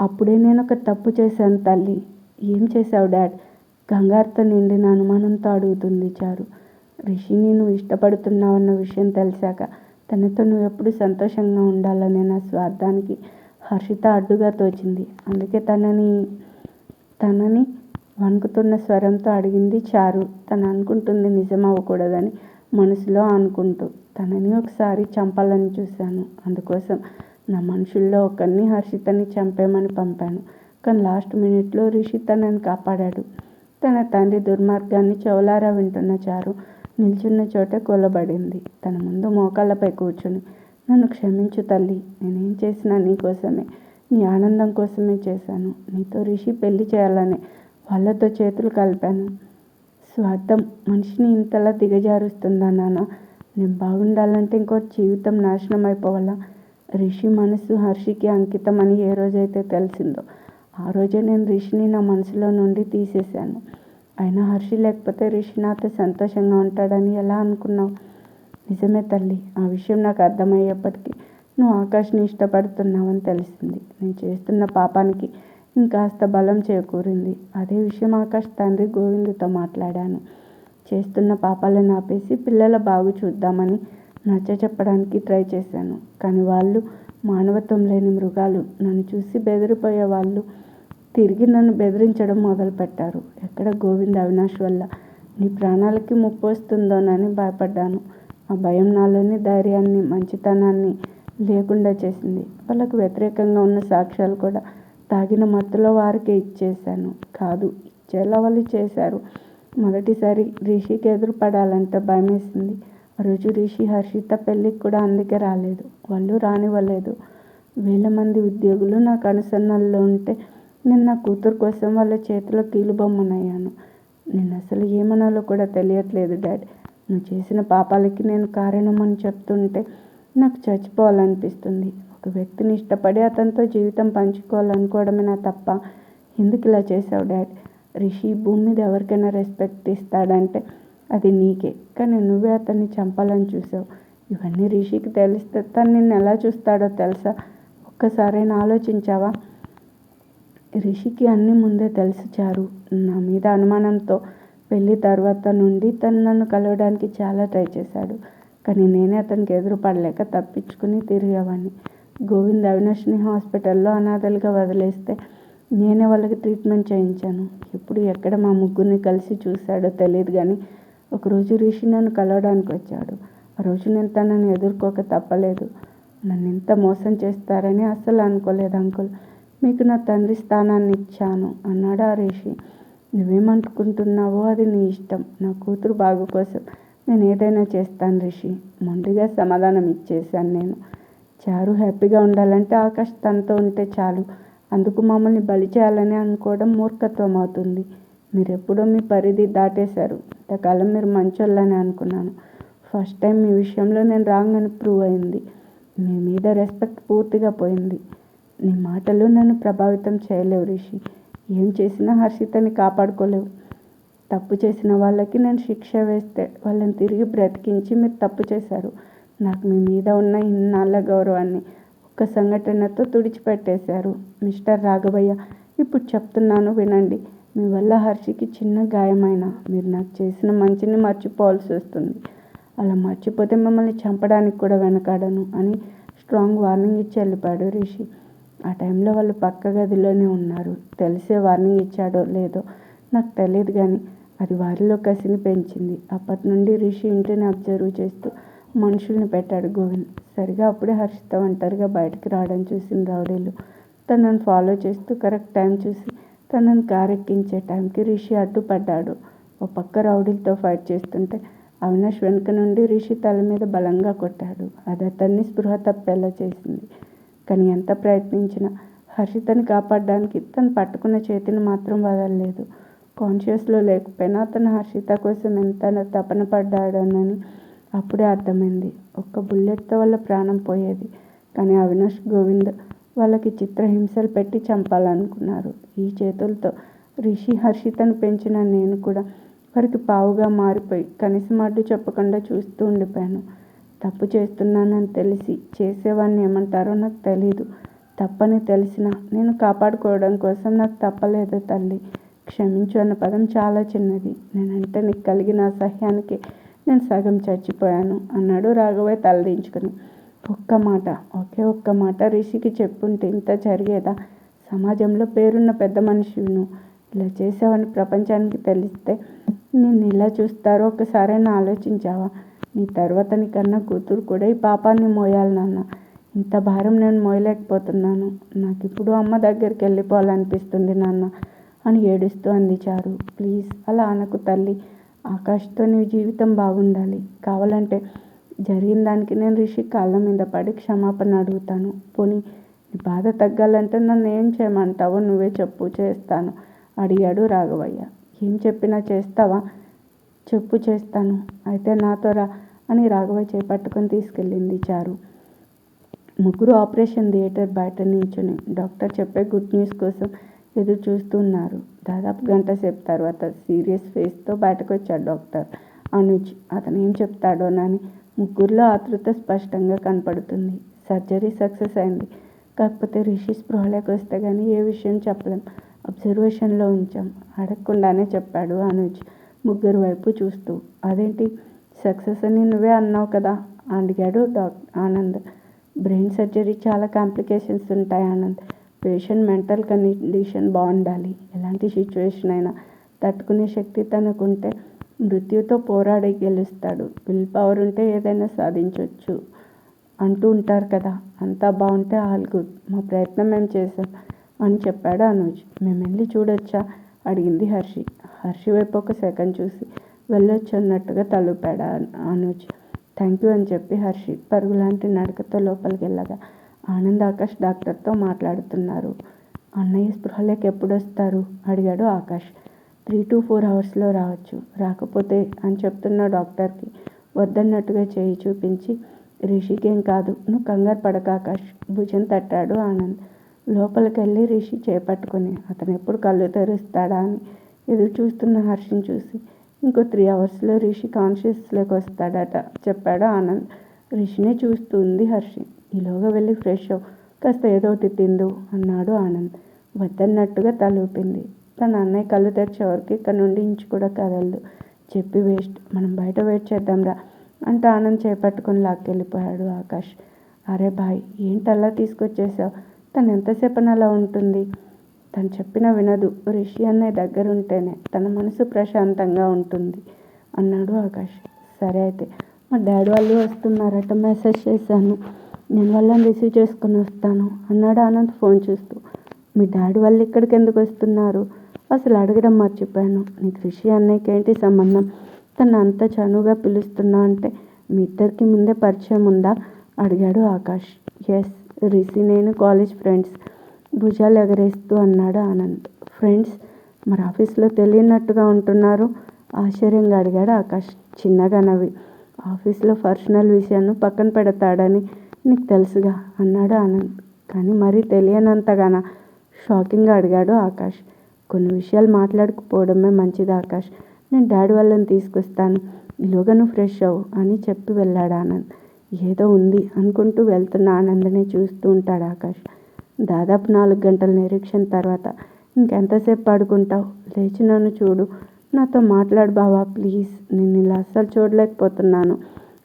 అప్పుడే నేను ఒక తప్పు చేశాను తల్లి. ఏం చేశావు డాడ్? కంగారుతో నిండిన అనుమానంతో అడుగుతుంది చారు. రిషిని నువ్వు ఇష్టపడుతున్నావన్న విషయం తెలిసాక తనతో నువ్వు ఎప్పుడు సంతోషంగా ఉండాలనే నా స్వార్థానికి హర్షిత అడ్డుగా తోచింది. అందుకే తనని తనని వణుకుతున్న స్వరంతో అడిగింది చారు. తను అనుకుంటుంది నిజం అవ్వకూడదని మనసులో అనుకుంటూ. తనని ఒకసారి చంపాలని చూశాను. అందుకోసం నా మనుషుల్లో ఒకరిని హర్షితని చంపేమని పంపాను. కానీ లాస్ట్ మినిట్లో రిషి తనని కాపాడాడు. తన తండ్రి దుర్మార్గాన్ని చౌలారా వింటున్న చారు నిల్చున్న చోటే కొలబడింది తన ముందు మోకాళ్ళపై కూర్చుని నన్ను క్షమించు తల్లి నేనేం చేసినా నీ కోసమే నీ ఆనందం కోసమే చేశాను. నీతో రిషి పెళ్ళి చేయాలనే వాళ్ళతో చేతులు కలిపాను. స్వార్థం మనిషిని ఇంతలా దిగజారుస్తుందా నాన్న? నేను బాగుండాలంటే ఇంకో జీవితం నాశనం అయిపోవాలా రిషి మనసు హర్షికి అంకితం అని ఏ రోజైతే తెలిసిందో. ఆ రోజే నేను రిషిని నా మనసులో నుండి తీసేశాను. అయినా హర్షి లేకపోతే రిషి నాతో సంతోషంగా ఉంటాడని ఎలా అనుకున్నావు? నిజమే తల్లి ఆ విషయం నాకు అర్థమయ్యేప్పటికీ నువ్వు ఆకాష్ని ఇష్టపడుతున్నావని తెలిసింది. నేను చేస్తున్న పాపానికి ఇంకాస్త బలం చేకూరింది. అదే విషయం ఆకాష్ తండ్రి గోవిందుతో మాట్లాడాను. చేస్తున్న పాపాలను ఆపేసి పిల్లల బాగు చూద్దామని నచ్చ చెప్పడానికి ట్రై చేశాను. కానీ వాళ్ళు మానవత్వం లేని మృగాలు. నన్ను చూసి బెదిరిపోయే వాళ్ళు తిరిగి నన్ను బెదిరించడం మొదలుపెట్టారు. ఎక్కడ గోవింద్ అవినాష్ వల్ల నీ ప్రాణాలకి ముప్పు వస్తుందోనని భయపడ్డాను. ఆ భయం నాలోని ధైర్యాన్ని మంచితనాన్ని లేకుండా చేసింది. వాళ్ళకు వ్యతిరేకంగా ఉన్న సాక్ష్యాలు కూడా తాగిన మత్తులో వారికి ఇచ్చేశాను. కాదు ఇచ్చేలా వాళ్ళు చేశారు. మొదటిసారి రిషికి ఎదురుపడాలంటే భయమేసింది. రోజు రిషి హర్షిత పెళ్ళికి కూడా అందుకే రాలేదు. వాళ్ళు రానివ్వలేదు. వేల మంది ఉద్యోగులు నాకు అనుసరణల్లో ఉంటే నేను నా కూతురు కోసం వాళ్ళ చేతిలో కీలుబొమ్మనయ్యాను నేను అసలు ఏమనాలో కూడా తెలియట్లేదు డాడీ. నువ్వు చేసిన పాపాలకి నేను కారణమని చెప్తుంటే నాకు చచ్చిపోవాలనిపిస్తుంది. ఒక వ్యక్తిని ఇష్టపడి అతనితో జీవితం పంచుకోవాలనుకోవడమే నా తప్ప ఎందుకు ఇలా చేసావు డాడ్? రిషి భూమి మీద ఎవరికైనా రెస్పెక్ట్ ఇస్తాడంటే అది నీకే. కానీ నువ్వే అతన్ని చంపాలని చూసావు. ఇవన్నీ రిషికి తెలిస్తే తను నిన్ను ఎలా చూస్తాడో తెలుసా? ఒక్కసారైనా ఆలోచించావా? రిషికి అన్నీ ముందే తెలుసు చారు. నా మీద అనుమానంతో పెళ్ళి తర్వాత నుండి తను నన్ను కలవడానికి చాలా ట్రై చేశాడు. కానీ నేనే అతనికి ఎదురుపడలేక తప్పించుకుని తిరిగేవాడిని గోవింద్ అవినాష్ని హాస్పిటల్లో అనాథలుగా వదిలేస్తే నేనే వాళ్ళకి ట్రీట్మెంట్ చేయించాను. ఎప్పుడు ఎక్కడ మా ముగ్గురిని కలిసి చూశాడో తెలియదు కానీ ఒకరోజు రిషి నన్ను కలవడానికి వచ్చాడు. ఆ రోజు నేను తనని ఎదుర్కోక తప్పలేదు. నన్ను ఎంత మోసం చేస్తారని అస్సలు అనుకోలేదు అంకుల్. మీకు నా తండ్రి స్థానాన్ని ఇచ్చాను అన్నాడు ఆ రిషి. నువ్వేమనుకుంటున్నావో అది నీ ఇష్టం. నా కూతురు బాగు కోసం నేను ఏదైనా చేస్తాను రిషి. మొండిగా సమాధానం ఇచ్చేశాను నేను. చారు హ్యాపీగా ఉండాలంటే ఆకాష్ తనతో ఉంటే చాలు. అందుకు మమ్మల్ని బలి చేయాలని అనుకోవడం మూర్ఖత్వం అవుతుంది. మీరు ఎప్పుడో మీ పరిధి దాటేశారు. ఇంతకాలం మీరు మంచోళ్ళని అనుకున్నాను. ఫస్ట్ టైం మీ విషయంలో నేను రాంగ్ అని ప్రూవ్ అయింది. మీ మీద రెస్పెక్ట్ పూర్తిగా పోయింది. నీ మాటలు నన్ను ప్రభావితం చేయలేవు రిషి. ఏం చేసినా హర్షితని కాపాడుకోలేవు. తప్పు చేసిన వాళ్ళకి నేను శిక్ష వేస్తే వాళ్ళని తిరిగి బ్రతికించి మీరు తప్పు చేశారు. నాకు మీ మీద ఉన్న ఇన్నాళ్ళ గౌరవాన్ని ఒక్క సంఘటనతో తుడిచిపెట్టేశారు. మిస్టర్ రాఘవయ్య ఇప్పుడు చెప్తున్నాను వినండి. మీ వల్ల హర్షికి చిన్న గాయమైనా. మీరు నాకు చేసిన మంచిని మర్చిపోవాల్సి వస్తుంది. అలా మర్చిపోతే మిమ్మల్ని చంపడానికి కూడా వెనకాడను అని స్ట్రాంగ్ వార్నింగ్ ఇచ్చి వెళ్ళిపోయాడు రిషి. ఆ టైంలో వాళ్ళు పక్క గదిలోనే ఉన్నారు. తెలిసే వార్నింగ్ ఇచ్చాడో లేదో నాకు తెలియదు కానీ అది వారిలో కసిని పెంచింది. అప్పటి నుండి రిషి ఇంటిని అబ్జర్వ్ చేస్తూ మనుషుల్ని పెట్టాడు గోవింద్. సరిగా అప్పుడే హర్షిత ఒంటరిగా బయటకు రావడం చూసిన రౌడీలు తనను ఫాలో చేస్తూ కరెక్ట్ టైం చూసి తనను కారెక్కించే టైంకి రిషి అడ్డుపడ్డాడు. ఓ పక్క రౌడీలతో ఫైట్ చేస్తుంటే అవినాష్ వెనుక నుండి రిషి తల మీద బలంగా కొట్టాడు. అది అతన్ని స్పృహ తప్పేలా చేసింది. కానీ ఎంత ప్రయత్నించినా హర్షితని కాపాడడానికి తను పట్టుకున్న చేతిని మాత్రం వదలలేదు. కాన్షియస్లో లేకపోయినా అతను హర్షిత కోసం ఎంత తపన పడ్డాడోనని అప్పుడే అర్థమైంది. ఒక్క బుల్లెట్తో వాళ్ళ ప్రాణం పోయేది. కానీ అవినాష్ గోవింద్ వాళ్ళకి చిత్రహింసలు పెట్టి చంపాలనుకున్నారు. ఈ చేతులతో రిషి హర్షితను పెంచిన నేను కూడా వారికి పావుగా మారిపోయి కనీసం అడ్డు చెప్పకుండా చూస్తూ ఉండిపోయాను. తప్పు చేస్తున్నానని తెలిసి చేసేవాడిని ఏమంటారో నాకు తెలీదు. తప్పని తెలిసినా నేను కాపాడుకోవడం కోసం నాకు తప్పలేదు తల్లి. క్షమించు అన్న పదం చాలా చిన్నది. నేనంటే నీకు కలిగిన అసహ్యానికి నేను సగం చచ్చిపోయాను అన్నాడు రాఘవయ్య తలదించుకుని. ఒక్క మాట ఒకే ఒక్క మాట రిషికి చెప్పుంటే ఇంత జరిగేదా? సమాజంలో పేరున్న పెద్ద మనిషిను ఇలా చేసావని ప్రపంచానికి తెలిస్తే నేను ఇలా చూస్తారో ఒకసారైనా ఆలోచించావా? నీ తర్వాత నీ కన్నా కూతురు కూడా ఈ పాపాన్ని మోయాలి నాన్న. ఇంత భారం నేను మోయలేకపోతున్నాను. నాకు ఇప్పుడు అమ్మ దగ్గరికి వెళ్ళిపోవాలనిపిస్తుంది నాన్న అని ఏడుస్తూ అందించారు ప్లీజ్ అలా అనకు తల్లి. ఆకాష్తో నీ జీవితం బాగుండాలి. కావాలంటే జరిగిన దానికి నేను రిషి కాళ్ళ మీద పడి క్షమాపణ అడుగుతాను. పోనీ నీ బాధ తగ్గాలంటే నన్ను ఏం చేయమంటావో నువ్వే చెప్పు చేస్తాను అడిగాడు రాఘవయ్య. ఏం చెప్పినా చేస్తావా? చెప్పు చేస్తాను. అయితే నాతో రా అని రాఘవయ్య చేపట్టుకొని తీసుకెళ్ళింది చారు. ముగ్గురు ఆపరేషన్ థియేటర్ బయట నించుని డాక్టర్ చెప్పే గుడ్ న్యూస్ కోసం ఎదురు చూస్తున్నారు. దాదాపు గంట సేపు తర్వాత సీరియస్ ఫేస్తో బయటకు వచ్చాడు డాక్టర్ అనుజ్. అతను ఏం చెప్తాడోనని ముగ్గురులో ఆతృత స్పష్టంగా కనపడుతుంది. సర్జరీ సక్సెస్ అయింది. కాకపోతే రిషి స్పృహలోకి వస్తే కానీ ఏ విషయం చెప్పలేం. అబ్జర్వేషన్లో ఉంచాం. అడగకుండానే చెప్పాడు అనుజ్ ముగ్గురు వైపు చూస్తూ. అదేంటి? సక్సెస్ అని నువ్వే అన్నావు కదా? అడిగాడు డాక్ ఆనంద్. బ్రెయిన్ సర్జరీ చాలా కాంప్లికేషన్స్ ఉంటాయి ఆనంద్. పేషెంట్ మెంటల్ కండిషన్ బాగుండాలి. ఎలాంటి సిచ్యువేషన్ అయినా తట్టుకునే శక్తి తనకుంటే మృత్యుతో పోరాడి గెలుస్తాడు. విల్ పవర్ ఉంటే ఏదైనా సాధించవచ్చు అంటూ ఉంటారు కదా. అంతా బాగుంటే ఆల్ గుడ్. మా ప్రయత్నం మేము చేసాం అని చెప్పాడు అనుజ్. మేము వెళ్ళి చూడొచ్చా? అడిగింది హర్షి. హర్షి వైపు ఒక సెకండ్ చూసి వెళ్ళొచ్చు అన్నట్టుగా తలుపాడు అనుజ్. థ్యాంక్ యూ అని చెప్పి హర్షి పరుగులాంటి నడకతో లోపలికి వెళ్ళగా ఆనంద్ ఆకాష్ డాక్టర్తో మాట్లాడుతున్నారు. అన్నయ్య స్పృహలోకి ఎప్పుడు వస్తారు? అడిగాడు ఆకాష్. త్రీ టు ఫోర్ అవర్స్లో రావచ్చు. రాకపోతే అని చెప్తున్న డాక్టర్కి వద్దన్నట్టుగా చేయి చూపించి రిషికేం కాదు నువ్వు కంగారు పడక ఆకాష్ భుజం తట్టాడు ఆనంద్. లోపలికెళ్ళి రిషి చేపట్టుకుని అతను ఎప్పుడు కళ్ళు తెరుస్తాడా? అని ఎదురు చూస్తున్న హర్షిని చూసి ఇంకో త్రీ అవర్స్లో రిషి కాన్షియస్లోకి వస్తాడట చెప్పాడు ఆనంద్. రిషినే చూస్తుంది హర్షి. ఈలోగా వెళ్ళి ఫ్రెష్ అవు కాస్త ఏదో ఒకటి తిందు అన్నాడు ఆనంద్. వద్దన్నట్టుగా తలూపింది. తన అన్నయ్య కళ్ళు తెరిచేవరకు ఇక్కడ నుండి ఇంచు కూడా కదలదు. చెప్పి వేస్ట్. మనం బయట వెయిట్ చేద్దాంరా అంటే ఆనంద్ చేపట్టుకొని లాక్కెళ్ళిపోయాడు ఆకాష్. అరే బాయ్ ఏంటల్లా తీసుకొచ్చేసావు? తను ఎంతసేపు అలా ఉంటుంది? తను చెప్పిన వినదు. రిషి అన్నయ్య దగ్గర ఉంటేనే తన మనసు ప్రశాంతంగా ఉంటుంది అన్నాడు ఆకాష్. సరే అయితే మా డాడీ వాళ్ళు వస్తున్నారట మెసేజ్ చేశాను. నేను వాళ్ళని రిసీవ్ చేసుకుని వస్తాను అన్నాడు ఆనంద్ ఫోన్ చూస్తూ. మీ డాడీ వాళ్ళు ఇక్కడికి ఎందుకు వస్తున్నారు? అసలు అడగడం మర్చిపోయాను. నీకు రిషి అన్నయ్యకి ఏంటి సంబంధం? తను అంత చనువుగా పిలుస్తున్నా అంటే మీ ఇద్దరికి ముందే పరిచయం ఉందా? అడిగాడు ఆకాష్. ఎస్ రిషి నేను కాలేజ్ ఫ్రెండ్స్. భుజాలు ఎగరేస్తూ అన్నాడు ఆనంద్. ఫ్రెండ్స్ మరి ఆఫీస్లో తెలియనట్టుగా ఉంటున్నారు? ఆశ్చర్యంగా అడిగాడు ఆకాష్. చిన్నగా నవ్వి ఆఫీస్లో పర్సనల్ విషయాన్ని పక్కన పెడతాడని నీకు తెలుసుగా అన్నాడు ఆనంద్. కానీ మరీ తెలియనంతగానా? షాకింగ్గా అడిగాడు ఆకాష్. కొన్ని విషయాలు మాట్లాడుకుపోవడమే మంచిది ఆకాష్. నేను డాడీ వాళ్ళని తీసుకొస్తాను. ఈలోగా నువ్వు ఫ్రెష్ అవ్వు అని చెప్పి వెళ్ళాడు ఆనంద్. ఏదో ఉంది అనుకుంటూ వెళ్తున్న ఆనందనే చూస్తూ ఉంటాడు ఆకాష్. దాదాపు నాలుగు గంటల నిరీక్షణ తర్వాత ఇంకెంతసేపు పడుకుంటావు? లేచి నన్ను చూడు. నాతో మాట్లాడు బావా ప్లీజ్. నేను ఇలా అస్సలు చూడలేకపోతున్నాను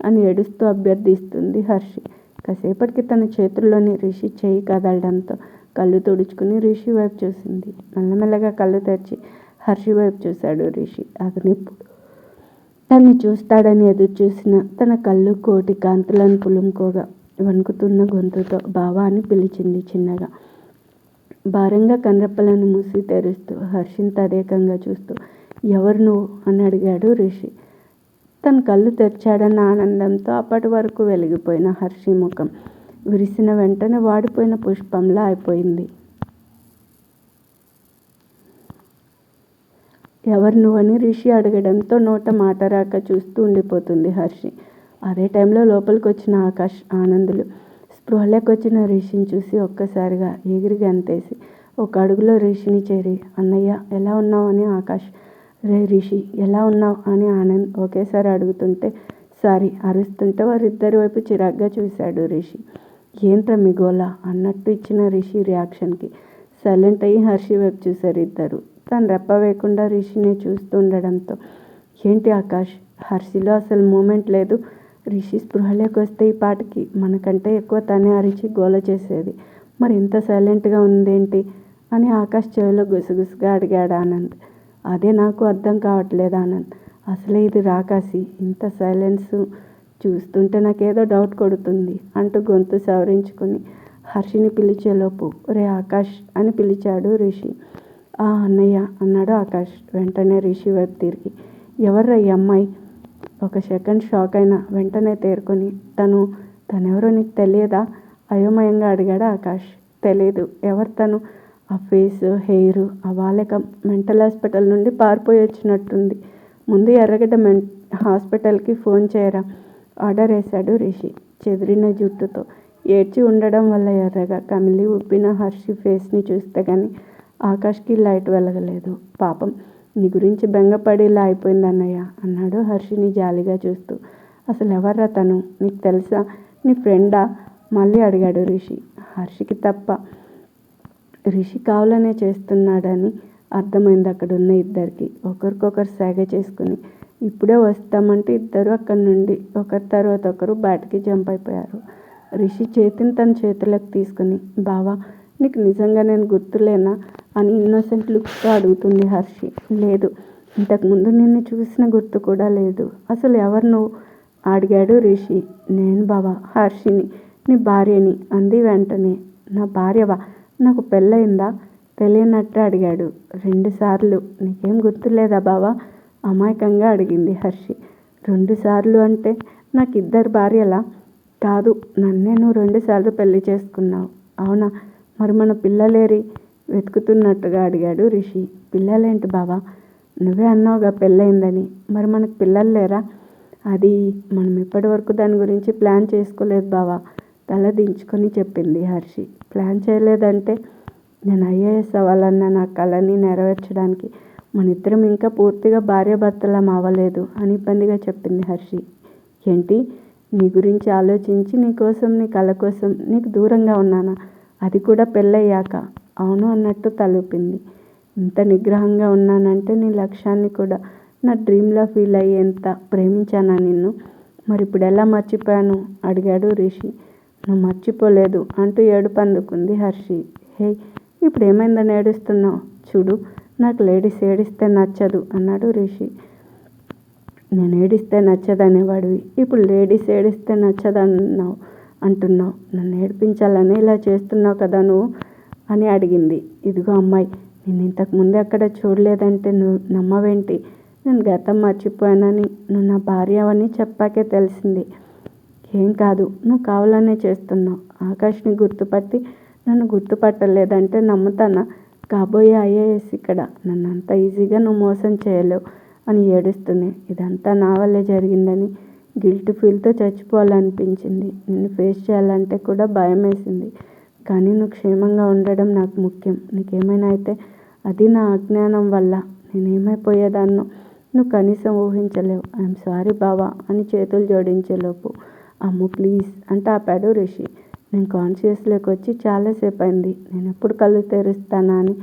అని ఏడుస్తూ అభ్యర్థిస్తుంది హర్షి. కాసేపటికి తన చేతుల్లోని రిషి చేయి కదలడంతో కళ్ళు తుడుచుకుని రిషి వైపు చూసింది. మెల్లమెల్లగా కళ్ళు తెరిచి హర్షి వైపు చూశాడు రిషి. అతను తన్ని చూస్తాడని ఎదురు చూసిన తన కళ్ళు కోటి కాంతులను పులుముకోగా వణుకుతున్న గొంతుతో బావా అని పిలిచింది చిన్నగా. భారంగా కన్నెప్పలను మూసి తెరుస్తూ హర్షిని తదేకంగా చూస్తూ ఎవరు నువ్వు? అని అడిగాడు రిషి. తన కళ్ళు తెరిచాడన్న ఆనందంతో అప్పటి వరకు వెలిగిపోయిన హర్షి ముఖం. విరిసిన వెంటనే వాడిపోయిన పుష్పంలా అయిపోయింది. ఎవరు నువ్వని రిషి అడగడంతో నోట మాట రాక చూస్తూ ఉండిపోతుంది హర్షి. అదే టైంలో లోపలికి వచ్చిన ఆకాష్ ఆనందులు స్పృహలోకి వచ్చిన రిషిని చూసి ఒక్కసారిగా ఎగిరి అంతేసి ఒక అడుగులో రిషిని చేరి అన్నయ్య ఎలా ఉన్నావు? అని ఆకాష్ రే రిషి ఎలా ఉన్నావు? అని ఆనంద్ ఒకేసారి అడుగుతుంటే సారీ అరుస్తుంటే వారిద్దరి వైపు చిరాగ్గా చూశాడు రిషి. ఏంట్రా మీ అన్నట్టు ఇచ్చిన రిషి రియాక్షన్కి. సైలెంట్ అయ్యి హర్షి వైపు చూశారు ఇద్దరు. తను రెప్ప వేయకుండా రిషిని చూస్తుండడంతో ఏంటి ఆకాష్? హర్షిలో అసలు మూమెంట్ లేదు. రిషి స్పృహలోకి వస్తే ఈ పాటకి మనకంటే ఎక్కువ తనే అరిచి గోల చేసేది. మరి ఇంత సైలెంట్గా ఉందేంటి? అని ఆకాష్ చెవిలో గుసగుసగా అడిగాడు ఆనంద్. అదే నాకు అర్థం కావట్లేదు ఆనంద్. అసలే ఇది రాకాసి ఇంత సైలెన్స్ చూస్తుంటే నాకేదో డౌట్ కొడుతుంది అంటూ గొంతు సవరించుకుని. హర్షిని పిలిచేలోపు రే ఆకాష్ అని పిలిచాడు రిషి. ఆ అన్నయ్య అన్నాడు ఆకాష్. వెంటనే రిషి వైపు తిరిగి ఎవర్రా ఈ అమ్మాయి? ఒక సెకండ్ షాక్ అయినా వెంటనే తేరుకొని తను తనెవరో నీకు తెలియదా? అయోమయంగా అడిగాడు ఆకాష్. తెలియదు ఎవరు తను? ఆ ఫేస్ హెయిర్ ఆ వాళ్ళక మెంటల్ హాస్పిటల్ నుండి పారిపోయి వచ్చినట్టుంది. ముందు ఎర్రగడ్డ మెన్ హాస్పిటల్కి ఫోన్ చేయరా? ఆర్డర్ వేశాడు రిషి. చెదిరిన జుట్టుతో. ఏడ్చి ఉండడం వల్ల ఎర్రగా కమిలి ఉబ్బిన హర్షి ఫేస్ని చూస్తే కానీ ఆకాష్కి లైట్ వెలగలేదు. పాపం నీ గురించి బెంగపడి ఇలా అయిపోయింది అన్నయ్య అన్నాడు హర్షిని జాలిగా చూస్తూ. అసలు ఎవర్రా తను? నీకు తెలుసా? నీ ఫ్రెండా? మళ్ళీ అడిగాడు రిషి. హర్షికి తప్ప రిషి కావాలనే చేస్తున్నాడని అర్థమైంది అక్కడ ఉన్న ఇద్దరికి. ఒకరికొకరు సేగ చేసుకుని ఇప్పుడే వస్తామంటే ఇద్దరు అక్కడి నుండి ఒకరి తర్వాత ఒకరు బయటికి జంప్ అయిపోయారు. రిషి చేతిని తన చేతులకు తీసుకుని బావా నీకు నిజంగా నేను గుర్తులేనా? అని ఇన్నోసెంట్ లుక్స్తో అడుగుతుంది హర్షి. లేదు ఇంతకుముందు నిన్ను చూసిన గుర్తు కూడా లేదు. అసలు ఎవరు నువ్వు అడిగాడు రిషి. నేను బావా హర్షిని నీ భార్యని అంది వెంటనే. నా భార్యవా? నాకు పెళ్ళయిందా? తెలియనట్టు అడిగాడు. రెండుసార్లు నీకేం గుర్తులేదా బావా? అమాయకంగా అడిగింది హర్షి. రెండుసార్లు అంటే నాకు ఇద్దరు భార్యలా? కాదు నన్నే నువ్వు రెండుసార్లు పెళ్ళి చేసుకున్నావు. అవునా? మరి మన పిల్లలేరి? వెతుకుతున్నట్టుగా అడిగాడు రిషి. పిల్లలేంటి బావా? నువ్వే అన్నావుగా పెళ్ళయిందని. మరి మనకు పిల్లలు లేరా? అది మనం ఇప్పటి వరకు దాని గురించి ప్లాన్ చేసుకోలేదు బావా తల దించుకొని చెప్పింది హర్షి. ప్లాన్ చేయలేదంటే నేను ఐఏఎస్ అవ్వాలన్న నా కళని నెరవేర్చడానికి మన ఇద్దరం ఇంకా పూర్తిగా భార్యాభర్తలం అవ్వలేదు అని ఇబ్బందిగా చెప్పింది హర్షి. ఏంటి? నీ గురించి ఆలోచించి నీ కోసం నీ కళ కోసం నీకు దూరంగా ఉన్నానా? అది కూడా పెళ్ళయ్యాక. అవును అన్నట్టు తలూపింది. ఇంత నిగ్రహంగా ఉన్నానంటే నీ లక్ష్యాన్ని కూడా నా డ్రీమ్లో ఫీల్ అయ్యేంత ప్రేమించానా నిన్ను? మరి ఇప్పుడు ఎలా మర్చిపోయాను? అడిగాడు రిషి. నువ్వు మర్చిపోలేదు అంటూ ఏడుపు అందుకుంది హర్షి. హే ఇప్పుడు ఏమైందని ఏడుస్తున్నావు? చూడు నాకు లేడీస్ ఏడిస్తే నచ్చదు అన్నాడు రిషి. నేను ఏడిస్తే నచ్చదనేవాడివి. ఇప్పుడు లేడీస్ ఏడిస్తే నచ్చదన్నావు అంటున్నావు. నన్ను ఏడిపించాలని ఇలా చేస్తున్నావు కదా నువ్వు? అని అడిగింది. ఇదిగో అమ్మాయి నేను ఇంతకు ముందు చూడలేదంటే నువ్వు నమ్మవేంటి? నేను గతం మర్చిపోయానని నువ్వు నా భార్య అని చెప్పాకే తెలిసింది. ఏం కాదు నువ్వు కావాలనే చేస్తున్నావు. ఆకాష్ని గుర్తుపట్టి నన్ను గుర్తుపట్టలేదంటే నమ్ముతానా? కాబోయే ఐఏఎస్ ఇక్కడ. నన్ను అంత ఈజీగా నువ్వు మోసం చేయలేవు అని ఏడుస్తుంది. ఇదంతా నా వల్లే జరిగిందని గిల్ట్ ఫీల్తో చచ్చిపోవాలనిపించింది. నిన్ను ఫేస్ చేయాలంటే కూడా భయం వేసింది కానీ నువ్వు క్షేమంగా ఉండడం నాకు ముఖ్యం. నీకేమైనా అయితే అది నా అజ్ఞానం వల్ల. నేనేమైపోయేదాన్నో నువ్వు కనీసం ఊహించలేవు. ఐఎమ్ సారీ బావా అని చేతులు జోడించేలోపు అమ్ము ప్లీజ్ అంటే ఆపాడు రిషి. నేను కాన్షియస్లోకి వచ్చి చాలాసేపు అయింది నేను ఎప్పుడు కళ్ళు తెరుస్తానా అని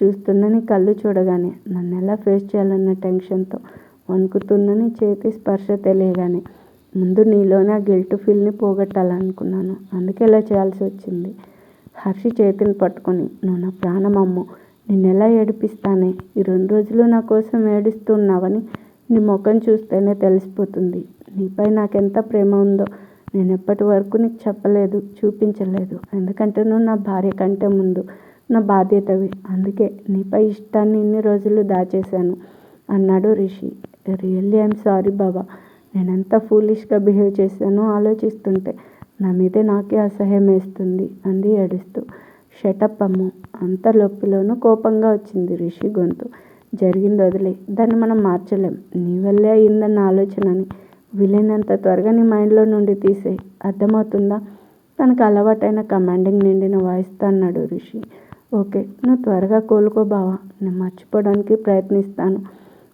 చూస్తున్నని కళ్ళు చూడగానే నన్ను ఎలా ఫేస్ చేయాలన్న టెన్షన్తో వణుకుతున్నని చేతి స్పర్శ తెలియగానే ముందు నీలోనే ఆ గిల్ట్ ఫీల్ని పోగొట్టాలనుకున్నాను. అందుకే ఇలా చేయాల్సి వచ్చింది. హర్షి చేతిని పట్టుకొని నువ్వు నా ప్రాణం అమ్ము నిన్ను ఎలా ఏడిపిస్తానే? ఈ రెండు రోజులు నా కోసం ఏడుస్తున్నావని నీ ముఖం చూస్తేనే తెలిసిపోతుంది. నీపై నాకెంత ప్రేమ ఉందో నేను ఎప్పటి వరకు నీకు చెప్పలేదు చూపించలేదు. ఎందుకంటే నువ్వు నా భార్య కంటే ముందు నా బాధ్యతవి. అందుకే నీపై ఇష్టాన్ని ఇన్ని రోజులు దాచేశాను అన్నాడు రిషి. రియల్లీ ఐఎమ్ సారీ బాబా. నేను ఎంత ఫూలిష్గా బిహేవ్ చేశానో ఆలోచిస్తుంటే నా మీదే నాకే అసహ్యం వేస్తుంది అంది ఏడుస్తూ. Shut up Ammu. అంత లొప్పిలోనూ కోపంగా వచ్చింది రిషి గొంతు. జరిగింది వదిలే. దాన్ని మనం మార్చలేం. నీ వల్లే అయిందన్న ఆలోచనని వీలైనంత త్వరగా నీ మైండ్లో నుండి తీసేయి అర్థమవుతుందా? తనకు అలవాటైన కమాండింగ్ నిండిన వాయిస్తో అన్నాడు ఋషి ఓకే నువ్వు త్వరగా కోలుకో బావా. నేను మర్చిపోవడానికి ప్రయత్నిస్తాను.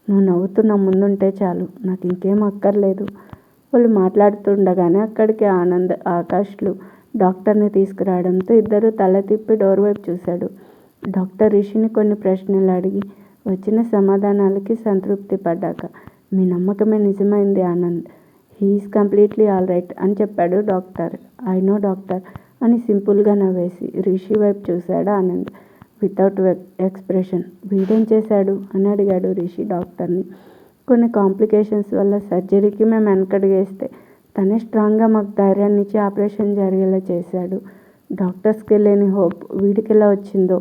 నువ్వు నవ్వుతూ నా ముందుంటే చాలు. నాకు ఇంకేం అక్కర్లేదు. వాళ్ళు మాట్లాడుతుండగానే అక్కడికి ఆనంద్ ఆకాష్లు డాక్టర్ని తీసుకురావడంతో ఇద్దరు తల తిప్పి డోర్ వైపు చూశాడు. డాక్టర్ రిషిని కొన్ని ప్రశ్నలు అడిగి వచ్చిన సమాధానాలకి సంతృప్తి పడ్డాక మీ నమ్మకమే నిజమైంది Anand. He is completely all right అని చెప్పాడు డాక్టర్. ఐ నో డాక్టర్ అని సింపుల్గా నవ్వేసి రిషి వైపు చూశాడు ఆనంద్. Without expression. వీడేం చేశాడు అని అడిగాడు రిషి డాక్టర్ని. కొన్ని కాంప్లికేషన్స్ వల్ల సర్జరీకి మేము వెనకడిగేస్తే తనే స్ట్రాంగ్గా మాకు ధైర్యాన్ని ఇచ్చి ఆపరేషన్ జరిగేలా చేశాడు. డాక్టర్స్కి లేని హోప్ వీడికి ఎలా వచ్చిందో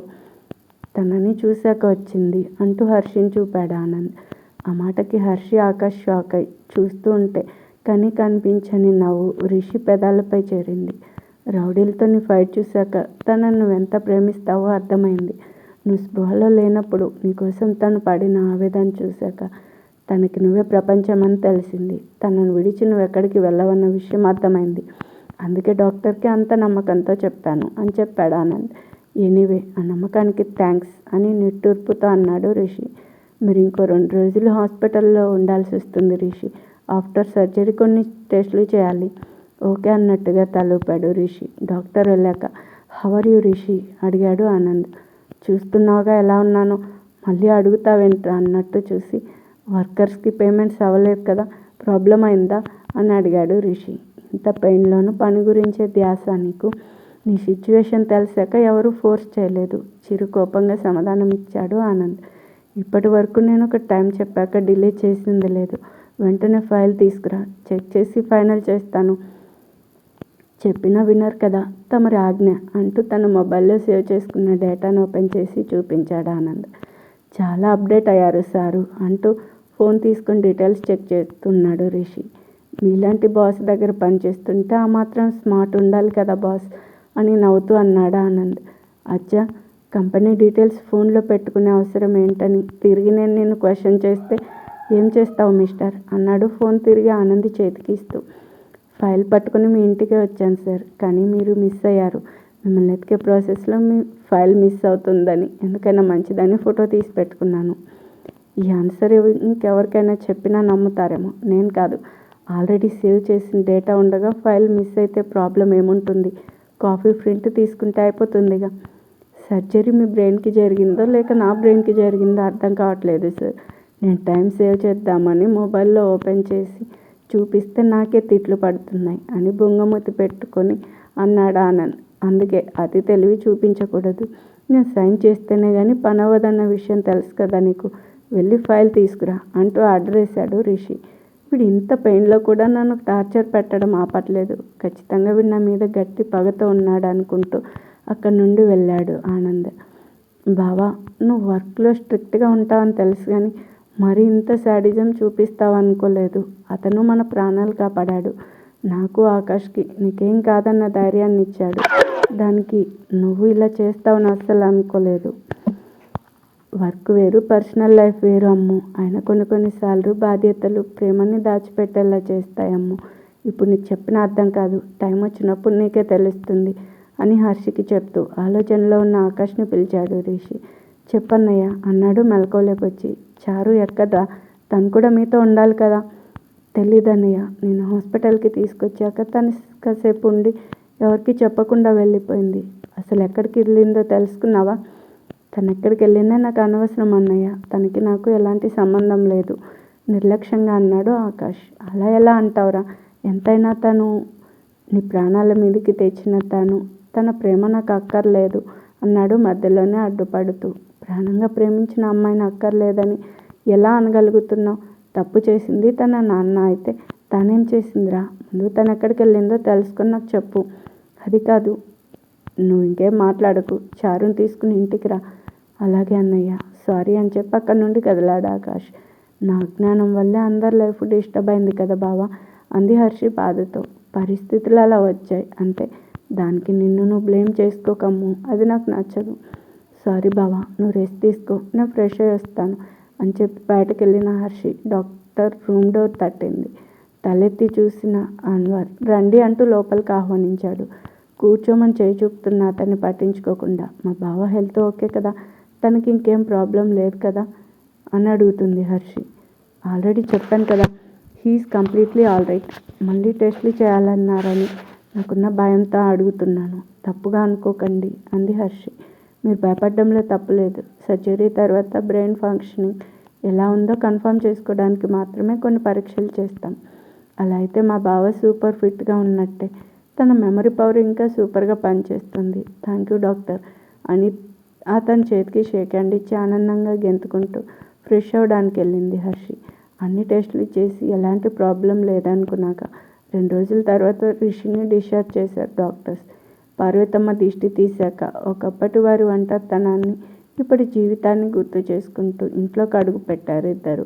తనని చూశాక వచ్చింది అంటూ హర్షిని చూపాడు ఆనంద్. ఆ మాటకి హర్షి ఆకాష్ షాక్ అయి చూస్తూ ఉంటే కని కనిపించని నవ్వు రిషి పెదాలపై చేరింది. రౌడీలతో నీ ఫైట్ చూశాక తనను నువ్వెంత ప్రేమిస్తావో అర్థమైంది. నువ్వు స్పృహలో లేనప్పుడు నీకోసం తను పడిన ఆవేదన చూశాక తనకి నువ్వే ప్రపంచమని తెలిసింది. తనను విడిచి నువ్వు ఎక్కడికి వెళ్ళవన్న విషయం అర్థమైంది. అందుకే డాక్టర్కి అంత నమ్మకంతో చెప్పాను అని చెప్పాడు ఆనంద్. ఎనీవే ఆ నమ్మకానికి థ్యాంక్స్ అని నిట్టూర్పుతో అన్నాడు రిషి. మీరు ఇంకో రెండు రోజులు హాస్పిటల్లో ఉండాల్సి వస్తుంది రిషి. ఆఫ్టర్ సర్జరీ కొన్ని టెస్టులు చేయాలి. ఓకే అన్నట్టుగా తలూపాడు రిషి. డాక్టర్ వెళ్ళాక హవర్ యూ రిషి? అడిగాడు ఆనంద్. చూస్తున్నావుగా ఎలా ఉన్నానో? మళ్ళీ అడుగుతావేంట్రా? అన్నట్టు చూసి వర్కర్స్కి పేమెంట్స్ అవ్వలేదు కదా ప్రాబ్లం అయిందా? అని అడిగాడు రిషి. ఇంత పెయిన్లోనూ పని గురించే ధ్యాస నీకు. నీ సిచ్యువేషన్ తెలిసాక ఎవరు ఫోర్స్ చేయలేదు. చిరు కోపంగా సమాధానం ఇచ్చాడు ఆనంద్. ఇప్పటి వరకు నేను ఒక టైం చెప్పాక డిలే చేసింది లేదు. వెంటనే ఫైల్ తీసుకురా. చెక్ చేసి ఫైనల్ చేస్తాను. చెప్పినా వినరు కదా తమరి ఆజ్ఞ అంటూ తన మొబైల్లో సేవ్ చేసుకున్న డేటాను ఓపెన్ చేసి చూపించాడు ఆనంద్. చాలా అప్డేట్ అయ్యారు సారు అంటూ ఫోన్ తీసుకుని డీటెయిల్స్ చెక్ చేస్తున్నాడు రిషి. మీలాంటి బాస్ దగ్గర పనిచేస్తుంటే ఆ మాత్రం స్మార్ట్ ఉండాలి కదా బాస్ అని నవ్వుతూ అన్నాడు ఆనంద్. అచ్చా కంపెనీ డీటెయిల్స్ ఫోన్లో పెట్టుకునే అవసరం ఏంటని తిరిగి నేను నిన్ను క్వశ్చన్ చేస్తే ఏం చేస్తావు మిస్టర్? అన్నాడు ఫోన్ తిరిగి ఆనంది చేతికి ఇస్తూ. ఫైల్ పట్టుకుని మీ ఇంటికే వచ్చాను సార్ కానీ మీరు మిస్ అయ్యారు. మిమ్మల్ని ఎతికే ప్రాసెస్లో మీ ఫైల్ మిస్ అవుతుందని ఎందుకైనా మంచిదని ఫోటో తీసి పెట్టుకున్నాను. ఈ ఆన్సర్ ఇంకెవరికైనా చెప్పినా నమ్ముతారేమో? నేను కాదు. ఆల్రెడీ సేవ్ చేసిన డేటా ఉండగా ఫైల్ మిస్ అయితే ప్రాబ్లం ఏముంటుంది? కాఫీ ప్రింట్ తీసుకుంటే అయిపోతుందిగా. సర్జరీ మీ బ్రెయిన్కి జరిగిందో లేక నా బ్రెయిన్కి జరిగిందో అర్థం కావట్లేదు సార్. నేను టైం సేవ్ చేద్దామని మొబైల్లో ఓపెన్ చేసి చూపిస్తే నాకే తిట్లు పడుతున్నాయి అని బొంగమూతి పెట్టుకొని అన్నాడు ఆనంద్. అందుకే అతి తెలివి చూపించకూడదు. నేను సైన్ చేస్తేనే కానీ పని అవ్వదన్న విషయం తెలుసు కదా నీకు. వెళ్ళి ఫైల్ తీసుకురా అంటూ ఆర్డర్ వేశాడు రిషి. వీడు ఇంత పెయిన్లో కూడా నన్ను టార్చర్ పెట్టడం ఆపట్లేదు. ఖచ్చితంగా వీడు నా మీద గట్టి పగతో ఉన్నాడు అనుకుంటూ అక్కడి నుండి వెళ్ళాడు ఆనంద్. బావా నువ్వు వర్క్లో స్ట్రిక్ట్గా ఉంటావని తెలుసు కానీ మరి ఇంత శాడిజం చూపిస్తావు అనుకోలేదు. అతను మన ప్రాణాలు కాపాడాడు. నాకు ఆకాష్కి నీకేం కాదన్న ధైర్యాన్ని ఇచ్చాడు. దానికి నువ్వు ఇలా చేస్తావని అస్సలు అనుకోలేదు. వర్క్ వేరు పర్సనల్ లైఫ్ వేరు అమ్ము. ఆయన కొన్ని కొన్నిసార్లు బాధ్యతలు ప్రేమని దాచిపెట్టేలా చేస్తాయమ్ము ఇప్పుడు నీకు చెప్పిన అర్థం కాదు. టైం వచ్చినప్పుడు నీకే తెలుస్తుంది. అని హర్షికి చెప్తూ ఆలోచనలో ఉన్న ఆకాష్ని పిలిచాడు రిషి. చెప్పన్నయ్య అన్నాడు మెలకువలోకి చారు ఎక్కదా? తను కూడా మీతో ఉండాలి కదా. తెలీదన్నయ్య నేను హాస్పిటల్కి తీసుకొచ్చాక తను కాసేపు ఉండి ఎవరికి చెప్పకుండా వెళ్ళిపోయింది. అసలు ఎక్కడికి వెళ్ళిందో తెలుసుకున్నావా? తను ఎక్కడికి వెళ్ళిందో నాకు అనవసరం అన్నయ్య. తనకి నాకు ఎలాంటి సంబంధం లేదు నిర్లక్ష్యంగా అన్నాడు ఆకాష్. అలా ఎలా అంటావురా? ఎంతైనా తను నీ ప్రాణాల మీదకి తెచ్చిన తను. తన ప్రేమ నాకు అక్కర్లేదు అన్నాడు మధ్యలోనే అడ్డుపడుతూ. ప్రాణంగా ప్రేమించిన అమ్మాయిని అక్కర్లేదని ఎలా అనగలుగుతున్నావు? తప్పు చేసింది తన నాన్న అయితే తనేం చేసిందిరా? ముందు తను ఎక్కడికి వెళ్ళిందో తెలుసుకుని నాకు చెప్పు. అది కాదు నువ్వు ఇంకేం మాట్లాడకు. చారుని తీసుకుని ఇంటికి రా. అలాగే అన్నయ్య సారీ అని చెప్పి అక్కడి నుండి కదిలాడు ఆకాష్. నా అజ్ఞానం వల్లే అందరి లైఫ్ డిస్టర్బ్ అయింది కదా బావా? అంది హర్షి బాధతో. పరిస్థితులు అలా వచ్చాయి. అంతే దానికి నిన్ను నువ్వు బ్లేమ్ చేసుకోకమ్ము. అది నాకు నచ్చదు. సారీ బావా నువ్వు రెస్ట్ తీసుకో. నేను ఫ్రెష్ అయ్యి వస్తాను అని చెప్పి బయటకు వెళ్ళిన హర్షి డాక్టర్ రూమ్ డోర్ తట్టింది. తలెత్తి చూసిన అన్వర్ రండి అంటూ లోపలికి ఆహ్వానించాడు. కూర్చోమని చేయి చూపుతున్న అతన్ని పట్టించుకోకుండా మా బావ హెల్త్ ఓకే కదా? తనకి ఇంకేం ప్రాబ్లం లేదు కదా? అని అడుగుతుంది హర్షి. ఆల్రెడీ చెప్పాను కదా హీఈస్ కంప్లీట్లీ ఆల్ రైట్. మళ్ళీ టెస్ట్లు చేయాలన్నారని నాకున్న భయంతో అడుగుతున్నాను. తప్పుగా అనుకోకండి అంది హర్షి. మీరు భయపడడంలో తప్పులేదు. సర్జరీ తర్వాత బ్రెయిన్ ఫంక్షనింగ్ ఎలా ఉందో కన్ఫర్మ్ చేసుకోవడానికి మాత్రమే కొన్ని పరీక్షలు చేస్తాం. అలా అయితే మా బావ సూపర్ ఫిట్గా ఉన్నట్టే. తన మెమరీ పవర్ ఇంకా సూపర్గా పనిచేస్తుంది. Thank you doctor. అని అతని చేతికి షేక్ హ్యాండ్ ఇచ్చి ఆనందంగా గెంతుకుంటూ ఫ్రెష్ అవ్వడానికి వెళ్ళింది హర్షి. అన్ని టెస్టులు చేసి ఎలాంటి ప్రాబ్లం లేదనుకున్నాక రెండు రోజుల తర్వాత రిషిని డిశ్చార్జ్ చేశారు డాక్టర్స్ పార్వతమ్మ దిష్టి తీశాక ఒకప్పటి వారి వంటతనాన్ని ఇప్పటి జీవితాన్ని గుర్తు చేసుకుంటూ ఇంట్లోకి అడుగు పెట్టారు ఇద్దరు.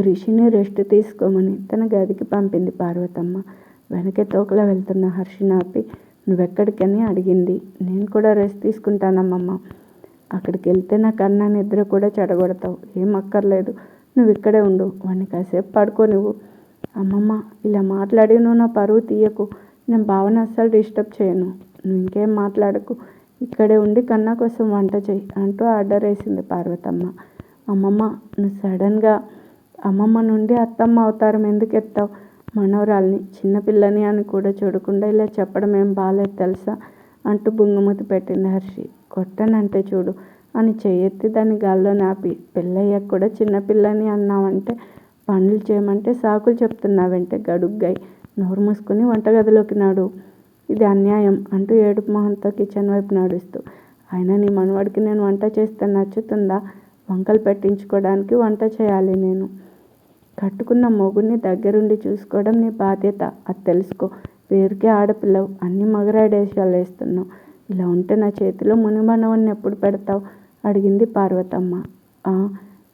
రిషిని రెస్ట్ తీసుకోమని తన గదికి పంపింది పార్వతమ్మ. వెనకే తోకలా వెళ్తున్న హర్షిని ఆపి నువ్వెక్కడికని? అడిగింది. నేను కూడా రెస్ట్ తీసుకుంటానమ్మమ్మ. అక్కడికి వెళ్తే నా కన్నా నిద్ర కూడా చెడగొడతావు. ఏం అక్కర్లేదు. నువ్వు ఇక్కడే ఉండు. వాడిని కాసేపు పడుకో నువ్వు. అమ్మమ్మ ఇలా మాట్లాడి నువ్వు నా పరువు తీయకు. నేను భావన అస్సలు డిస్టర్బ్ చేయను. నువ్వు ఇంకేం మాట్లాడకు. ఇక్కడే ఉండి కన్నా కోసం వంట చేయి అంటూ ఆర్డర్ వేసింది పార్వతమ్మ. అమ్మమ్మ నువ్వు సడన్గా అమ్మమ్మ నుండి అత్తమ్మ అవతారం ఎందుకు ఎత్తావు? మనవరాల్ని చిన్నపిల్లని అని కూడా చూడకుండా ఇలా చెప్పడం ఏం బాగాలేదు తెలుసా? అంటూ బుంగమూతి పెట్టింది హర్షి. కొట్టనంటే చూడు అని చేయెత్తి దాన్ని గాల్లో నాపి. పెళ్ళయ్యాక కూడా చిన్నపిల్లని అన్నావంటే పనులు చేయమంటే సాకులు చెప్తున్నావంటే గడుగ్గాయి నోరు మూసుకుని వంటగదిలోకి నాడు. ఇది అన్యాయం అంటూ ఏడుపు మొహంతో కిచెన్ వైపు నడుస్తూ. అయినా నీ మనవాడికి నేను వంట చేస్తే నచ్చుతుందా? వంకలు పెట్టించుకోవడానికి వంట చేయాలి నేను. కట్టుకున్న మొగుడిని దగ్గరుండి చూసుకోవడం నీ బాధ్యత. అది తెలుసుకో. వేరుకే ఆడపిల్లవు. అన్ని మగరాడేశాలు వేస్తున్నావు. ఇలా ఉంటే నా చేతిలో మునిమనవన్ని ఎప్పుడు పెడతావు? అడిగింది పార్వతమ్మ.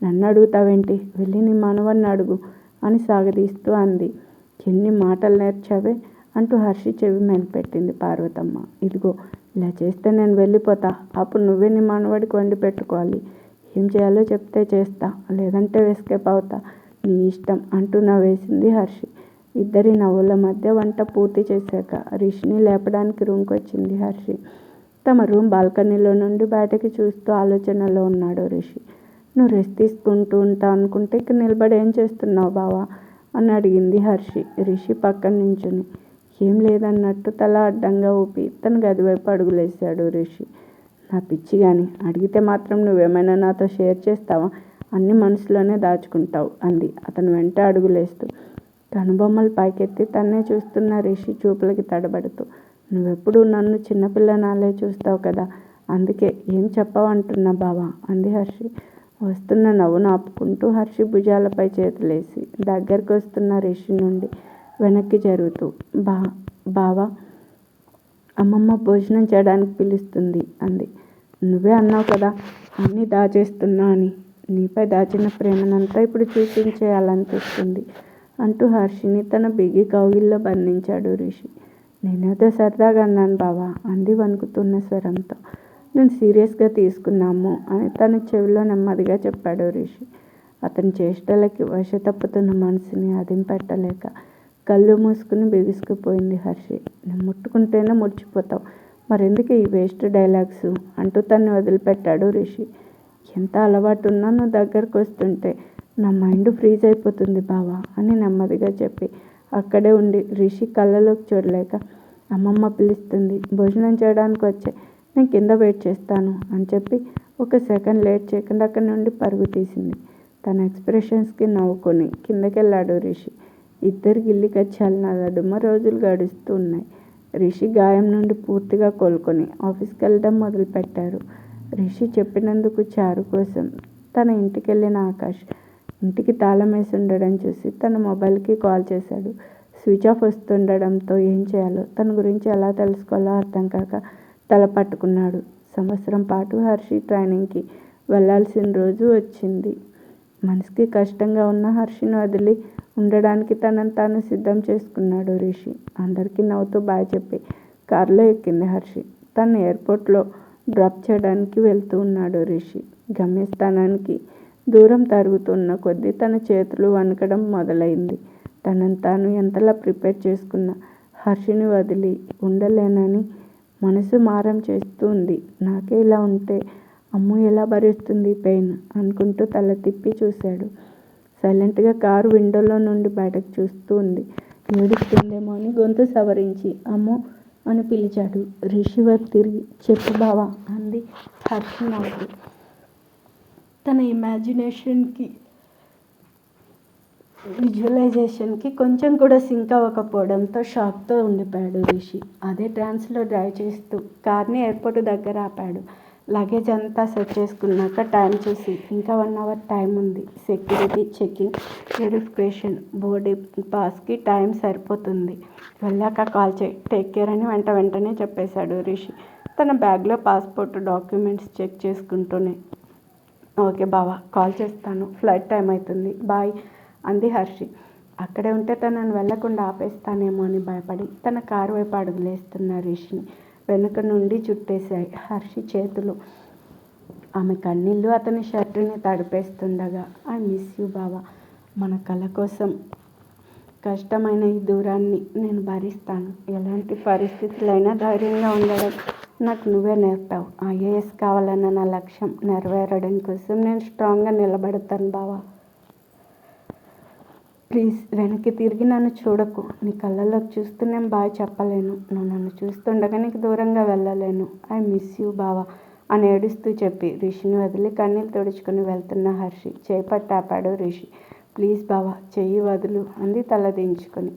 నన్ను అడుగుతావేంటి వెళ్ళి నీ మనవన్ని అడుగు అని సాగదీస్తూ అంది. ఎన్ని మాటలు నేర్చావే? అంటూ హర్షి చెవి మెలిపెట్టింది పార్వతమ్మ. ఇదిగో ఇలా చేస్తే నేను వెళ్ళిపోతా. అప్పుడు నువ్వే నీ మనవడికి వండి పెట్టుకోవాలి. ఏం చేయాలో చెప్తే చేస్తా. లేదంటే ఎస్కేప్ అవుతా. నీ ఇష్టం అంటూ నవ్వేసింది హర్షి. ఇద్దరి నవ్వుల మధ్య వంట పూర్తి చేశాక రిషిని లేపడానికి రూమ్కి వచ్చింది హర్షి. తమ రూమ్ బాల్కనీలో నుండి బయటకి చూస్తూ ఆలోచనలో ఉన్నాడు రిషి. నువ్వు రెస్ట్ తీసుకుంటూ ఉంటా అనుకుంటే ఇక్కడ నిలబడి ఏం చేస్తున్నావు బావా? అని అడిగింది హర్షి. రిషి పక్కన నించుని. ఏం లేదన్నట్టు తల అడ్డంగా ఊపి తన గది వైపు అడుగులేశాడు రిషి. నా పిచ్చి కానీ అడిగితే మాత్రం నువ్వేమైనా నాతో షేర్ చేస్తావా? అన్ని మనసులోనే దాచుకుంటావు అంది. అతను వెంట అడుగులేస్తూ. కనుబొమ్మలు పైకెత్తి తన్నే చూస్తున్న రిషి చూపులకి తడబడుతూ. నువ్వెప్పుడు నన్ను చిన్నపిల్లనాలే చూస్తావు కదా? అందుకే ఏం చెప్పవంటున్నా బావా? అంది హర్షి. వస్తున్న నవ్వును ఆపుకుంటూ హర్షి భుజాలపై చేతులేసి దగ్గరికి వస్తున్న రిషి నుండి వెనక్కి జరుగుతూ బా బావా అమ్మమ్మ భోజనం చేయడానికి పిలుస్తుంది అంది. నువ్వే అన్నావు కదా అన్నీ దాచేస్తున్నా అని. నీపై దాచిన ప్రేమనంతా ఇప్పుడు చూపించేయాలనిపిస్తుంది అంటూ హర్షిని తన బిగి కౌగిల్లో బంధించాడు రిషి. నేనేదో సరదాగా అన్నాను బావా అంది వణుకుతున్న స్వరంతో. నేను సీరియస్గా తీసుకున్నాము అని తన చెవిలో నెమ్మదిగా చెప్పాడు రిషి. అతని చేష్టలకి వశ తప్పుతున్న మనసుని అదింపెట్టలేక కళ్ళు మూసుకుని బిగుసుకుపోయింది హర్షి. నేను ముట్టుకుంటేనే ముడిచిపోతావు మరెందుకు ఈ వేస్ట్ డైలాగ్స్? అంటూ తన్ని వదిలిపెట్టాడు రిషి. ఎంత అలవాటు ఉన్నా నువ్వు దగ్గరకు వస్తుంటే నా మైండ్ ఫ్రీజ్ అయిపోతుంది బావా అని నెమ్మదిగా చెప్పి అక్కడే ఉండి రిషి కళ్ళలోకి చూడలేక అమ్మమ్మ పిలుస్తుంది భోజనం చేయడానికి వచ్చే నేను కింద వెయిట్ చేస్తాను అని చెప్పి ఒక సెకండ్ లేట్ చేయకుండా అక్కడి నుండి పరుగు తీసింది. తన ఎక్స్ప్రెషన్స్కి నవ్వుకొని కిందకెళ్ళాడు రిషి. ఇద్దరు గిల్లి కచ్చాలి నడుమ రోజులు గడుస్తూ ఉన్నాయి. రిషి గాయం నుండి పూర్తిగా కోలుకొని ఆఫీస్కి వెళ్ళడం మొదలుపెట్టారు. రిషి చెప్పినందుకు చారు కోసం తన ఇంటికి వెళ్ళిన ఆకాష్ ఇంటికి తాళం వేసి ఉండడం చూసి తన మొబైల్కి కాల్ చేశాడు. స్విచ్ ఆఫ్ వస్తుండడంతో ఏం చేయాలో తన గురించి ఎలా తెలుసుకోవాలో అర్థం కాక తల పట్టుకున్నాడు సంవత్సరం పాటు హర్షి ట్రైనింగ్కి వెళ్ళాల్సిన రోజు వచ్చింది. మనసుకి కష్టంగా ఉన్న హర్షిని వదిలి ఉండడానికి తనను తాను సిద్ధం చేసుకున్నాడు రిషి. అందరికీ నవ్వుతూ బాయ్ చెప్పి కారులో ఎక్కింది హర్షి. తను ఎయిర్పోర్ట్లో డ్రాప్ చేయడానికి వెళ్తూ ఉన్నాడు రిషి. గమ్యస్థానానికి దూరం తరుగుతున్న కొద్దీ తన చేతులు వణకడం మొదలైంది. తనను తాను ఎంతలా ప్రిపేర్ చేసుకున్న హర్షిని వదిలి ఉండలేనని మనసు మారం చేస్తూ ఉంది నాకే ఇలా ఉంటే అమ్ము ఎలా భరిస్తుంది పెయిన్ అనుకుంటూ తల తిప్పి చూశాడు. సైలెంట్గా కారు విండోలో నుండి బయటకు చూస్తూ ఉంది ఏడుస్తుందేమో అని గొంతు సవరించి అమ్మో అని పిలిచాడు. రిషి వైపు తిరిగి చెప్పు బావా అంది హర్ష నవ్వుతూ తన ఇమాజినేషన్కి విజువలైజేషన్కి కొంచెం కూడా సింక్ అవ్వకపోవడంతో షాక్తో ఉండిపోయాడు రిషి. అదే ట్రాన్స్లో డ్రైవ్ చేస్తూ కార్ని ఎయిర్పోర్ట్ దగ్గర ఆపాడు. లగేజ్ అంతా సెట్ చేసుకున్నాక టైం చూసి ఇంకా వన్ అవర్ టైం ఉంది. సెక్యూరిటీ చెకింగ్ వెరిఫికేషన్ బోర్డింగ్ పాస్కి టైం సరిపోతుంది. వెళ్ళాక కాల్ చేయి. టేక్ కేర్ అని వెంట వెంటనే చెప్పేశాడు రిషి. తన బ్యాగ్లో పాస్పోర్ట్ డాక్యుమెంట్స్ చెక్ చేసుకుంటూనే. ఓకే బావా కాల్ చేస్తాను. ఫ్లైట్ టైం అవుతుంది. బాయ్. అంది హర్షి. అక్కడే ఉంటే తనను వెళ్ళకుండా ఆపేస్తానేమో అని భయపడి తన కారు వైపు అడుగులేస్తున్న రిషిని వెనుక నుండి చుట్టేశాయి హర్షి చేతులు. ఆమె కన్నీళ్ళు అతని షర్టుని తడిపేస్తుండగా ఐ మిస్ యూ బావా మన కళ కోసం కష్టమైన ఈ దూరాన్ని నేను భరిస్తాను. ఎలాంటి పరిస్థితులైనా ధైర్యంగా ఉండడం నాకు నువ్వే నేర్పావు. ఐఏఎస్ కావాలన్న నా లక్ష్యం నెరవేరడం కోసం నేను స్ట్రాంగ్గా నిలబడతాను బావా. ప్లీజ్ వెనక్కి తిరిగి నన్ను చూడకు. నీ కళ్ళల్లోకి చూస్తూ నేను బాగా చెప్పలేను. నువ్వు నన్ను చూస్తుండగా నీకు దూరంగా వెళ్ళలేను. ఐ మిస్ యూ బావా అని ఏడుస్తూ చెప్పి రిషిని వదిలి కన్నీళ్ళు తుడుచుకుని వెళ్తున్న హర్షి. చేపట్టాపాడు రిషి. ప్లీజ్ బావా చెయ్యి వదులు అంది తలదించుకొని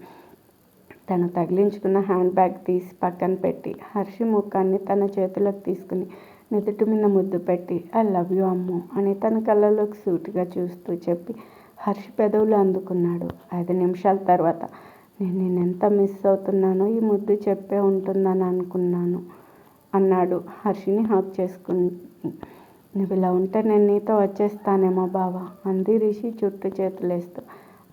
తను తగిలించుకున్న హ్యాండ్ బ్యాగ్ తీసి పక్కన పెట్టి హర్షి ముఖాన్ని తన చేతిలోకి తీసుకుని నెదుటి మీద ముద్దు పెట్టి ఐ లవ్ యూ అమ్ము అని తన కళ్ళలోకి సూటిగా చూస్తూ చెప్పి హర్షి పెదవులు అందుకున్నాడు. ఐదు నిమిషాల తర్వాత నేను నేను ఎంత మిస్ అవుతున్నానో ఈ ముద్దు చెప్పే ఉంటుందని అనుకున్నాను అన్నాడు. హర్షిని హాక్ చేసుకుని నువ్వు ఇలా ఉంటే నేను నీతో వచ్చేస్తానేమో బావా అంది రిషి చుట్టూ చేతులేస్తూ.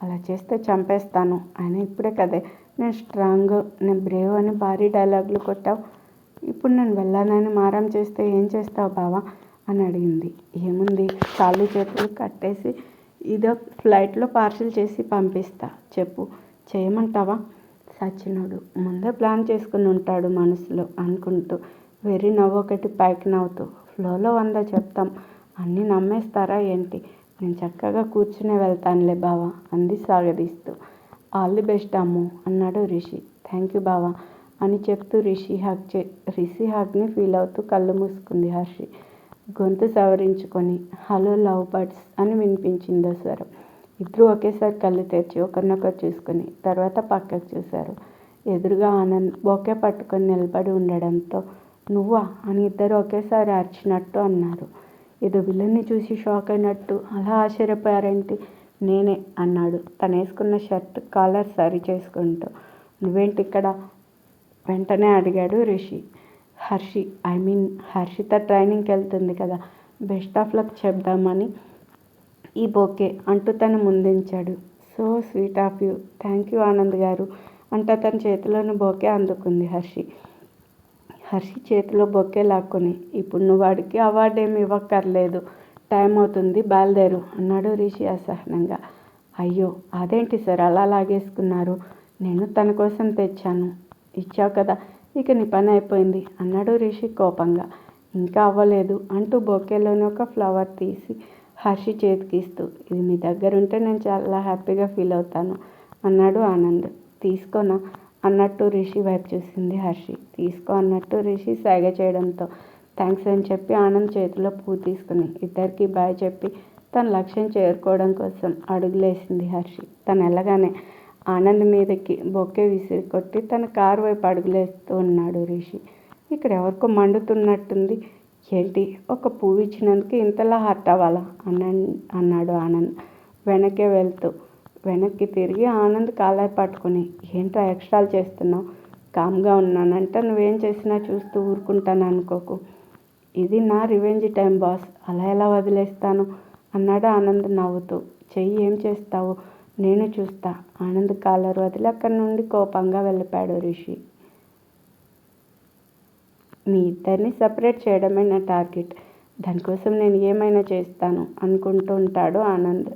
అలా చేస్తే చంపేస్తాను. ఆయన ఇప్పుడే కదే. నేను స్ట్రాంగ్ నేను బ్రేవ్ అని భారీ డైలాగులు కొట్టావు. ఇప్పుడు నేను వెళ్ళానని మారం చేస్తే ఏం చేస్తావు బావా అని అడిగింది. ఏముంది? కాళ్ళు చేతులు కట్టేసి ఇదో ఫ్లైట్లో పార్సిల్ చేసి పంపిస్తా. చెప్పు. చేయమంటావా? సచినుడు ముందే ప్లాన్ చేసుకుని ఉంటాడు మనసులో అనుకుంటూ. వెర్రి నవ్వు ఒకటి పైకి నవ్వుతూ. ఫ్లోలో వంద చెప్తాం. అన్నీ నమ్మేస్తారా ఏంటి? నేను చక్కగా కూర్చునే వెళ్తానులే బావా అంది సాగదీస్తూ. ఆల్ ది బెస్ట్ అమ్ము అన్నాడు రిషి. థ్యాంక్ యూ బావా అని చెప్తూ రిషి హక్ చే రిషి హక్ని ఫీల్ అవుతూ కళ్ళు మూసుకుంది హర్షి. గొంతు సవరించుకొని హలో లవ్ బర్డ్స్ అని వినిపించిందో స్వరం. ఇద్దరు ఒకేసారి కళ్ళు తెరిచి ఒకరినొకరు చూసుకొని తర్వాత పక్కకు చూశారు. ఎదురుగా ఆనంద్ బొకే పట్టుకొని నిలబడి ఉండడంతో నువ్వా? అని ఇద్దరు ఒకేసారి అరిచినట్టు అన్నారు. ఏదో విలన్ని చూసి షాక్ అయినట్టు అలా ఆశ్చర్యపోయారేంటి? నేనే అన్నాడు. తను వేసుకున్న షర్ట్ కాలర్ సరి చేసుకుంటూ నువ్వేంటి ఇక్కడ? వెంటనే అడిగాడు రిషి. హర్షి ఐ మీన్ హర్షిత ట్రైనింగ్కి వెళ్తుంది కదా బెస్ట్ ఆఫ్ లక్ చెప్దామని. ఈ బొకే అంటూ తను ముందించాడు. So sweet of you. Thank you Anand garu. అంటూ తన చేతిలోని బొకే అందుకుంది హర్షి. హర్షి చేతిలో బొకే లాక్కొని ఇప్పుడు నువ్వు వాడికి అవార్డు ఏమి ఇవ్వక్కర్లేదు. టైం అవుతుంది బయలుదేరు అన్నాడు రిషి అసహనంగా. అయ్యో అదేంటి సార్ అలా లాగేసుకున్నారు? నేను తన కోసం తెచ్చాను. ఇచ్చావు కదా ఇక నీ పని అయిపోయింది అన్నాడు రిషి కోపంగా. ఇంకా అవ్వలేదు అంటూ బొకేలోని ఒక ఫ్లవర్ తీసి హర్షి చేతికిస్తూ. ఇది మీ దగ్గర ఉంటే నేను చాలా హ్యాపీగా ఫీల్ అవుతాను అన్నాడు ఆనంద్. తీసుకోనా అన్నట్టు రిషి వైపు చూసింది హర్షి. తీసుకో అన్నట్టు రిషి సైగ చేయడంతో. థ్యాంక్స్ అని చెప్పి ఆనంద్ చేతిలో పువ్వు తీసుకుని ఇద్దరికి బాయ్ చెప్పి తన లక్ష్యం చేరుకోవడం కోసం అడుగులేసింది హర్షి. తను వెళ్ళగానే ఆనంద్ మీదకి బొక్కే విసిరి కొట్టి తన కారు వైపు అడుగులేస్తూ ఉన్నాడు రిషి. ఇక్కడ ఎవరికో మండుతున్నట్టుంది. ఏంటి? ఒక పువ్వు ఇచ్చినందుకు ఇంతలా హర్ట్ అవ్వాలా అన్న అన్నాడు ఆనంద్ వెనకే వెళ్తూ. వెనక్కి తిరిగి ఆనంద్ కాలాయి పట్టుకుని ఏంటో ఎక్స్ట్రాలు చేస్తున్నావు? కామ్గా ఉన్నానంటే నువ్వేం చేసినా చూస్తూ ఊరుకుంటాను అనుకోకు. ఇది నా రివెంజ్ టైం బాస్. అలా ఎలా వదిలేస్తాను? అన్నాడు ఆనంద్ నవ్వుతూ. చెయ్యి ఏం చేస్తావు? నేను చూస్తా. ఆనంద్ కాలర్ వదిలి అక్కడి నుండి కోపంగా వెళ్ళిపోయాడు రిషి. మీ ఇద్దరిని సపరేట్ చేయడమే నా టార్గెట్. దానికోసం నేను ఏమైనా చేస్తాను అనుకుంటూ ఉంటాడు ఆనంద్.